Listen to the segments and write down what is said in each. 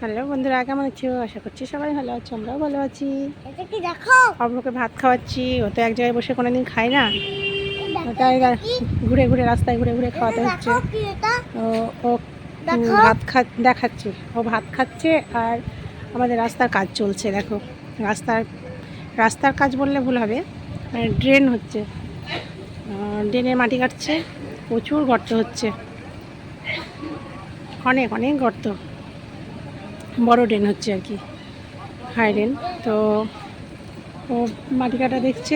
Hello বন্ধুরা কেমন আছো? আশা করছি সবাই ভালো আছো আমরাও ভালো আছি। দেখো? ভাত খাওয়াচ্ছি ও তো এক জায়গায় বসে কোনোদিন খায় না। তাই ঘুরে ঘুরে রাস্তায় ঘুরে ঘুরে খাওয়াতে হচ্ছে। ও ও ভাত খা দেখাচ্ছে। ও ভাত খাচ্ছে আর আমাদের রাস্তার কাজ চলছে দেখো। রাস্তার রাস্তার কাজ বললে ভুল হবে। ড্রেন হচ্ছে। ড্রেনে মাটি কাটছে। প্রচুর গর্ত হচ্ছে। অনেক অনেক গর্ত। বড় ড্রেন হচ্ছে আর কি, হাই ড্রেন। তো ও মাটি কাটা দেখছে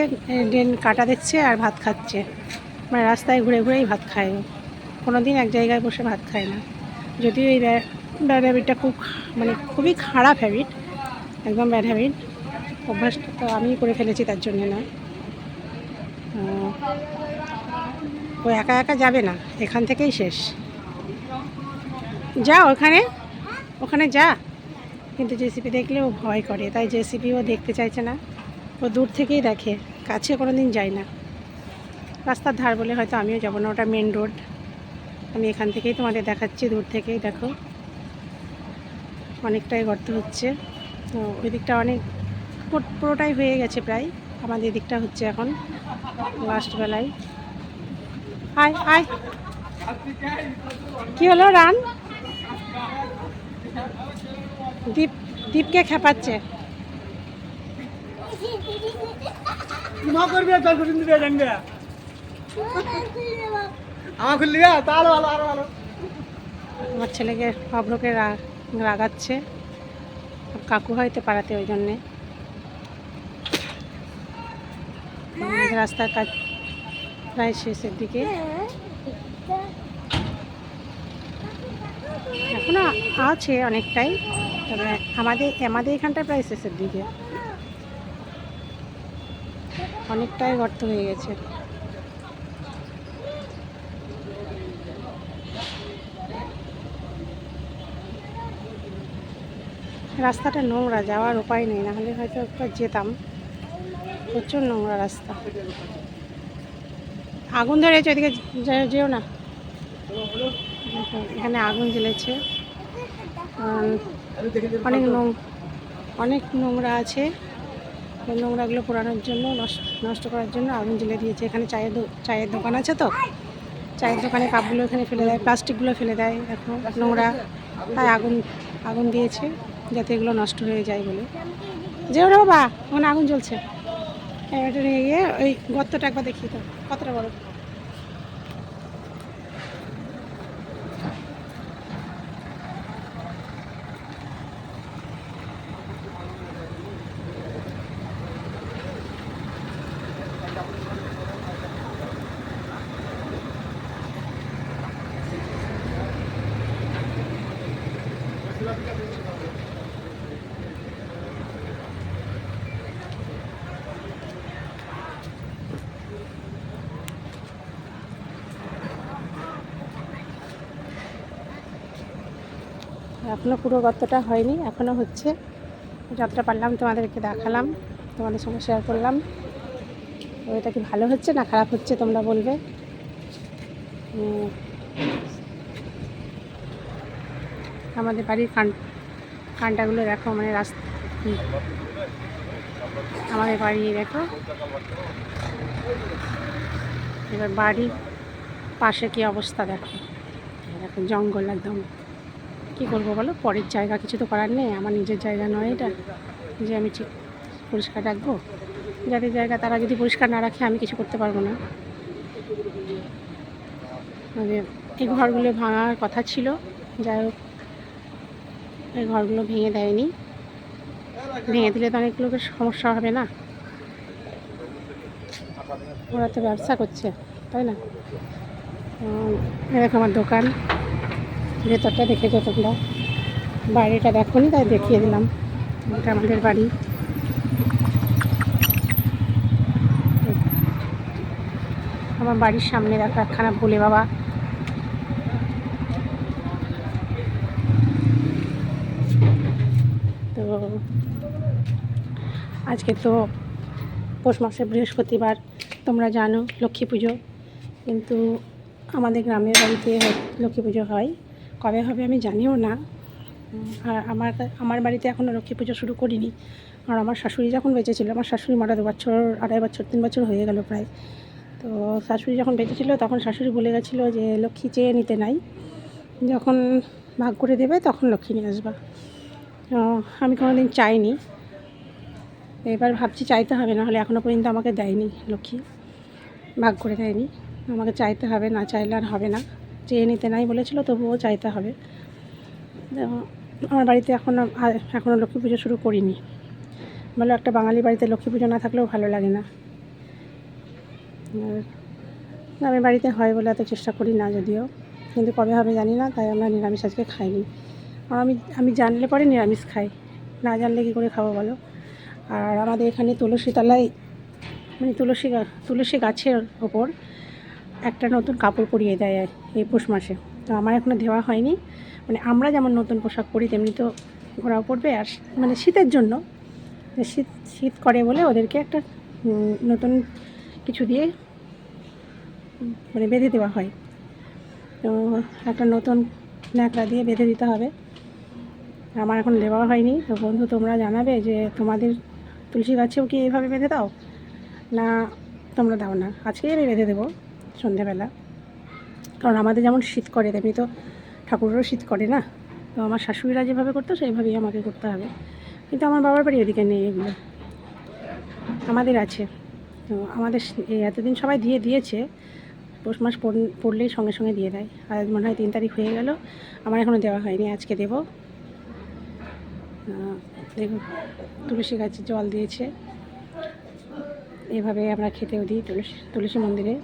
ড্রেন কাটা দেখছে আর ভাত খাচ্ছে। মানে রাস্তায় ঘুরে ঘুরেই ভাত খায় কোনো দিন এক জায়গায় বসে ভাত খায় না। যদিও এই ব্যাড হ্যাবিটটা খুব মানে খুবই খারাপ হ্যাবিট, একদম ব্যাড হ্যাবিট। অভ্যাসটা তো আমি করে ফেলেছি তার জন্য না। ও একা একা যাবে না, এখান থেকেই শেষ। যা ওখানে ওখানে যা। কিন্তু জেসিপি দেখলে ও ভয় করে, তাই জেসিপি ও দেখতে চাইছে না। ও দূর থেকেই দেখে, কাছে কোনো দিন যায় না। রাস্তার ধার বলে হয়তো আমিও যাব না, ওটা মেন রোড আমি এখান থেকেই তোমাদের দেখাচ্ছি, দূর থেকেই দেখো। অনেকটাই গর্ত হচ্ছে। তো ওই দিকটা অনেক, পুরো- পুরোটাই হয়ে গেছে প্রায়। আমাদের দিকটা হচ্ছে এখন লাস্ট বেলায়। আয় আয়। কি হলো রান? দীপ দীপকে খেপাচ্ছে। আমার ছেলেকে রা- রাগাচ্ছে। কাকু হয়তো পাড়াতে ওই জন্যে। রাস্তার কাজ প্রায় শেষের দিকে। এখনও আছে অনেকটাই, তবে আমাদের আমাদের এখানটায় প্রায় শেষের দিকে। অনেকটাই গর্ত হয়ে গেছে। রাস্তাটা নোংরা, যাওয়ার উপায় নেই নাহলে হয়তো একবার যেতাম। প্রচুর নোংরা রাস্তা। আগুন ধরেছে, ওইদিকে যেও না। এখানে আগুন জ্বেলেছে। অনেক নোং অনেক নোংরা আছে। নোংরাগুলো পোড়ানোর জন্য নষ্ট নষ্ট করার জন্য আগুন জ্বেলে দিয়েছে। এখানে চায়ের চায়ের দোকান আছে তো? চায়ের দোকানে কাপগুলো এখানে ফেলে দেয় প্লাস্টিকগুলো ফেলে দেয় এখন নোংরা। তাই আগুন আগুন দিয়েছে যাতে এগুলো নষ্ট হয়ে যায় বলে। যেও না বাবা ওখানে আগুন জ্বলছে। এটা নিয়ে গিয়ে ওই গর্তটা একবার দেখিয়ে তো কতটা বড়? এখনও পুরো গর্তটা হয়নি এখনও হচ্ছে। যতটা পারলাম তোমাদেরকে দেখালাম, তোমাদের সঙ্গে শেয়ার করলাম। তো এটা কি ভালো হচ্ছে না খারাপ হচ্ছে তোমরা বলবে? আমাদের বাড়ির কান কানটাগুলো দেখো মানে রাস্তা আমাদের বাড়ি দেখো। এবার বাড়ির পাশে কি অবস্থা দেখো। দেখো জঙ্গল একদম। কী করব বলো? পরের জায়গা কিছু তো করার নেই। আমার নিজের জায়গা নয় এটা। যে আমি ঠিক পরিষ্কার রাখব। যাদের জায়গা তারা যদি পরিষ্কার না রাখে, আমি কিছু করতে পারব না। মানে এই ঘরগুলো ভাঙার কথা ছিল। যাই হোক এই ঘরগুলো ভেঙে দেয়নি। ভেঙে দিলে তো অনেক লোকের সমস্যা হবে না? ওরা তো ব্যবসা করছে, তাই না? এরকম আমার দোকান। ভেতরটা দেখেছ তোমরা। বাইরেটা দেখো নি, তাই দেখিয়ে দিলাম। এটা আমাদের বাড়ি। আমার বাড়ির সামনে দেখো একখানা ভোলে বাবা তো আজকে তো পৌষ মাসে বৃহস্পতিবার, তোমরা জানো লক্ষ্মী পুজো। কিন্তু আমাদের গ্রামের বাড়িতে লক্ষ্মী পুজো হয়। কবে হবে আমি জানিও না। আর আমার আমার বাড়িতে এখনও লক্ষ্মী পুজো শুরু করিনি। আর আমার শাশুড়ি যখন বেঁচে ছিল আমার শাশুড়ি মারা দু বছর, আড়াই বছর, তিন বছর হয়ে গেল প্রায়। তো শাশুড়ি যখন বেঁচে ছিল তখন শাশুড়ি বলে গেছিল যে, লক্ষ্মী চেয়ে নিতে নাই। যখন ভাগ করে দেবে, তখন লক্ষ্মী নিয়ে আসবা। আমি কোনোদিন চাইনি। এবার ভাবছি চাইতে হবে না হলে এখনও পর্যন্ত আমাকে দেয়নি লক্ষ্মী। ভাগ করে দেয়নি। আমাকে চাইতে হবে, না চাইলে আর হবে না। চেয়ে নিতে নাই বলেছিল, তবুও চাইতে হবে। আমার বাড়িতে এখনও এখনও লক্ষ্মী পুজো শুরু করিনি। বলে একটা বাঙালি বাড়িতে লক্ষ্মী পুজো না থাকলেও ভালো লাগে না। আমি বাড়িতে হয় বলে এত চেষ্টা করি না যদিও। কিন্তু কবে হবে জানি না, তাই আমরা নিরামিষ আজকে খাইনি। আমি আমি জানলে পরে নিরামিষ খাই। না জানলে কী করে খাব বলো? আর আমাদের এখানে তুলসী তলায় মানে তুলসী তুলসী গাছের ওপর একটা নতুন কাপড় পরিয়ে দেয় এই পৌষ মাসে। তো আমার এখনও দেওয়া হয়নি। মানে আমরা যেমন নতুন পোশাক পরি, তেমনি তো ওরাও পরবে। আর মানে শীতের জন্য শীত শীত করে বলে ওদেরকে একটা নতুন কিছু দিয়ে মানে বেঁধে দেওয়া হয়। তো একটা নতুন ন্যাকড়া দিয়ে বেঁধে দিতে হবে। আমার এখন দেওয়া হয়নি, তো বন্ধু তোমরা জানাবে যে তোমাদের তুলসী গাছেও কি এইভাবে বেঁধে দাও? না, তোমরা দাও না। আজকেই আমি বেঁধে দেবো সন্ধেবেলা। কারণ আমাদের যেমন শীত করে, তেমনি তো ঠাকুরেরও শীত করে না? তো আমার শাশুড়িরা যেভাবে করতো, সেইভাবেই আমাকে করতে হবে। কিন্তু আমার বাবার বাড়ি ওদিকে নেই এগুলো। আমাদের আছে। তো আমাদের এতদিন সবাই দিয়ে দিয়েছে। পৌষ মাস পড়- পড়লেই সঙ্গে সঙ্গে দিয়ে দেয়। আজ মনে হয় তিন তারিখ হয়ে গেল। আমার এখনও দেওয়া হয়নি, আজকে দেবো। দেখুন তুলসী গাছে জল দিয়েছে। এভাবে আমরা খেতেও দিই তুলসী তুলসী মন্দিরে।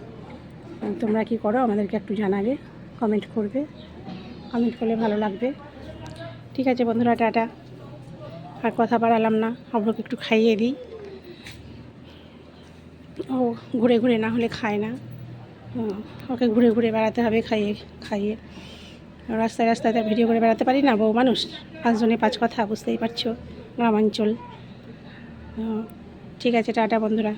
তোমরা কি করো, আমাদেরকে একটু জানাবে কমেন্ট করবে। কমেন্ট করলে ভালো লাগবে। ঠিক আছে বন্ধুরা, টাটা। আর কথা বাড়ালাম না অভ্রকে একটু খাইয়ে দিই। ও ঘুরে ঘুরে না হলে খায় না। ওকে ঘুরে ঘুরে বেড়াতে হবে খাইয়ে খাইয়ে। রাস্তায় রাস্তায় ভিডিও করে বেড়াতে পারি না, বউ মানুষ। পাঁচজনে পাঁচ কথা, বুঝতেই পারছ, গ্রামাঞ্চল। ঠিক আছে, টাটা বন্ধুরা।